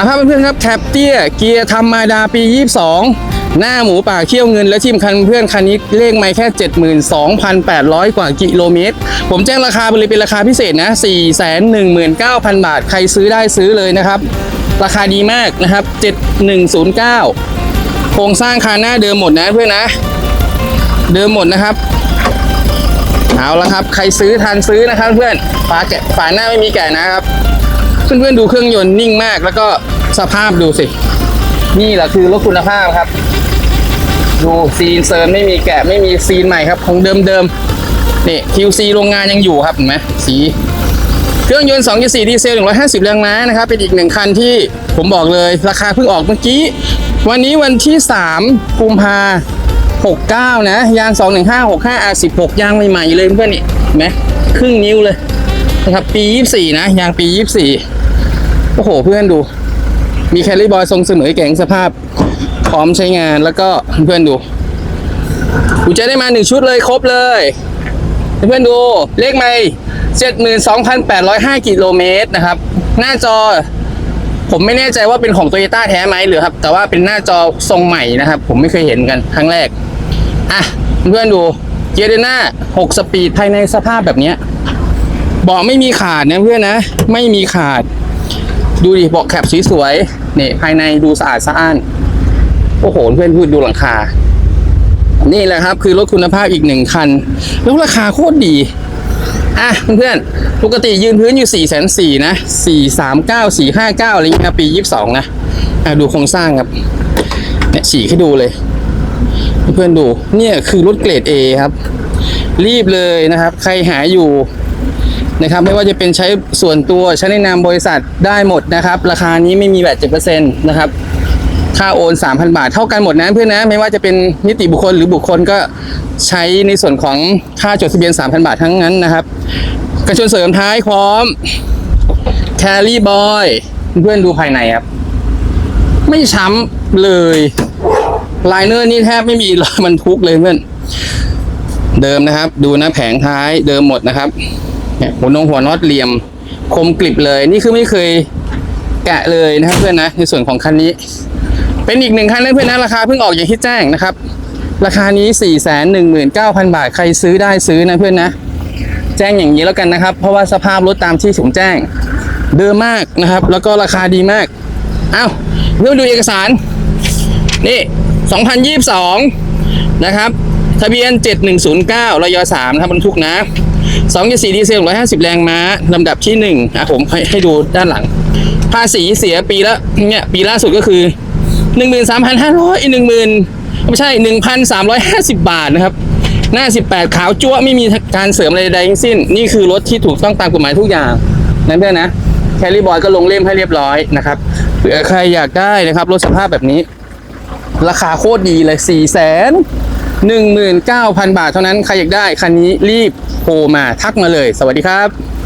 มาครับเพื่อนๆครับแคปเตี้ยเกียร์ธรรมดาปี 22 หน้าหมูป่าเขี้ยวเงินและทิมคันเพื่อนคันนี้เลขไม่แค่ 72,800 กว่ากิโลเมตร ผมแจ้งราคาไปเลยเป็นราคาพิเศษนะ 419,000 บาท ใครซื้อได้ซื้อเลยนะครับ ราคาดีมากนะครับ 7109 โครงสร้างคาหน้าเดิมหมดนะเพื่อนนะ เดิมหมดนะครับเอาละครับ ใครซื้อทันซื้อนะครับเพื่อนฝาแกะฝาหน้าไม่มีแกะนะครับ เพื่อนๆดูเครื่องยนต์นิ่งมาก แล้วก็สภาพดูสิ นี่แหละคือรถคุณภาพครับ ดูซีนเซิร์นไม่มีแกะไม่มีซีนใหม่ครับของเดิมๆนี่ QC โรงงานยังอยู่ครับเห็นไหมสีเครื่องยนต์ 2.4 ดีเซล 150 แรงม้านะครับ เป็นอีกหนึ่งคันที่ผมบอกเลย ราคาเพิ่งออกเมื่อกี้ วันนี้วันที่ 3 กุมภา69 นะ ยาง 215 65 R16 ยางใหม่ๆเลยเพื่อนๆนี่เห็นไหมครึ่งนิ้วเลยนะครับ ปี 24 นะ ยางปี 24 โอ้โห เพื่อนดู มีแคลรี่บอยทรงเสมอแก่งสภาพ พร้อมใช้งานแล้วก็เพื่อนดูกูจะได้มาหนึ่งชุดเลยครบเลย เพื่อนดูเลขไม่72,805กิโลเมตรนะครับ หน้าจอ ผมไม่แน่ใจว่าเป็นของ Toyota แท้ไหมหรือครับ แต่ว่าเป็นหน้าจอทรงใหม่นะครับ ผมไม่เคยเห็นกันครั้งแรก อะ เพื่อนดูเกียร์เดนหน้า6สปีดภายในสภาพแบบนี้เบาะไม่มีขาดนะเพื่อนนะ ไม่มีขาด ดูดิเบาะแคปสวยๆนี่ภายในดูสะอาดสะอ้าน โอ้โห เพื่อนพูดดูหลังคา นี่แหละครับคือรถคุณภาพอีกหนึ่งคัน แล้วราคาโคตรดี อะเพื่อนๆ ปกติยืนพื้นอยู่4ี่แสนสี่นะสี่สามเก้าสี่ห้าเก้าอะไรเงี้ยปียี่สิบสองนะ อะดูโครงสร้างครับ เนี่ยฉีกให้ดูเลย เพื่อนๆดู เนี่ยคือรถเกรด A ครับ รีบเลยนะครับ ใครหาอยู่ นะครับไม่ว่าจะเป็นใช้ส่วนตัวใช้ในนามบริษัทได้หมดนะครับ ราคานี้ไม่มีแบตเจ็ดเปอร์เซ็นต์นะครับค่าโอน 3,000 บาท เท่ากันหมดนะเพื่อนนะไม่ว่าจะเป็นนิติบุคคลหรือบุคคลก็ใช้ในส่วนของค่าจดทะเบียน 3,000 บาททั้งนั้นนะครับ กระชนเสริมท้ายพร้อมแครี่บอยเพื่อนดูภายในครับ ไม่ช้ำเลยไลเนอร์นี่แทบไม่มีรอยมันทุกเลยเพื่อน เดิมนะครับ ดูนะแผงท้ายเดิมหมดนะครับ เนี่ยหัวนงหัวน็อตเหลี่ยม คมกริบเลย นี่คือไม่เคยแกะเลยนะครับเพื่อนนะ ในส่วนของคันนี้ เป็นอีกหนึ่งคันนะเพื่อนนะราคาเพิ่งออกอย่างที่แจ้งนะครับ ราคานี้ 4 1 9 0 0 0 บาทใครซื้อได้ซื้อนะเพื่อนนะ แจ้งอย่างนี้แล้วกันนะครับ เพราะว่าสภาพรถตามที่ผมแจ้ง เดิมมากนะครับ แล้วก็ราคาดีมากเอ้าเพื่อนดูเอกสาร นี่ 2022 นะครับ ทะเบียน 7109รย3นะครับบรรทุกนะ 2.4ดีเซล150 แรงม้าลำดับที่1อะผมให้ให้ดูด้านหลัง ภาษีเสียปีละเนี่ยปีล่าสุดก็คือ 13,500อีก10,000ไม่ใช่ 1,350 บาทนะครับ หน้า 18 ขาวจั๊วไม่มีการเสริมอะไรใดๆทั้งสิ้น นี่คือรถที่ถูกต้องตามกฎหมายทุกอย่างนะเพื่อนนะแคลรี่บอยก็ลงเล่มให้เรียบร้อยนะครับเผื่อใครอยากได้นะครับรถสภาพแบบนี้ ราคาโคตรดีเลย4 1 9 0 0 0 บาทเท่านั้นใครอยากได้คันนี้รีบโทรมาทักมาเลย สวัสดีครับ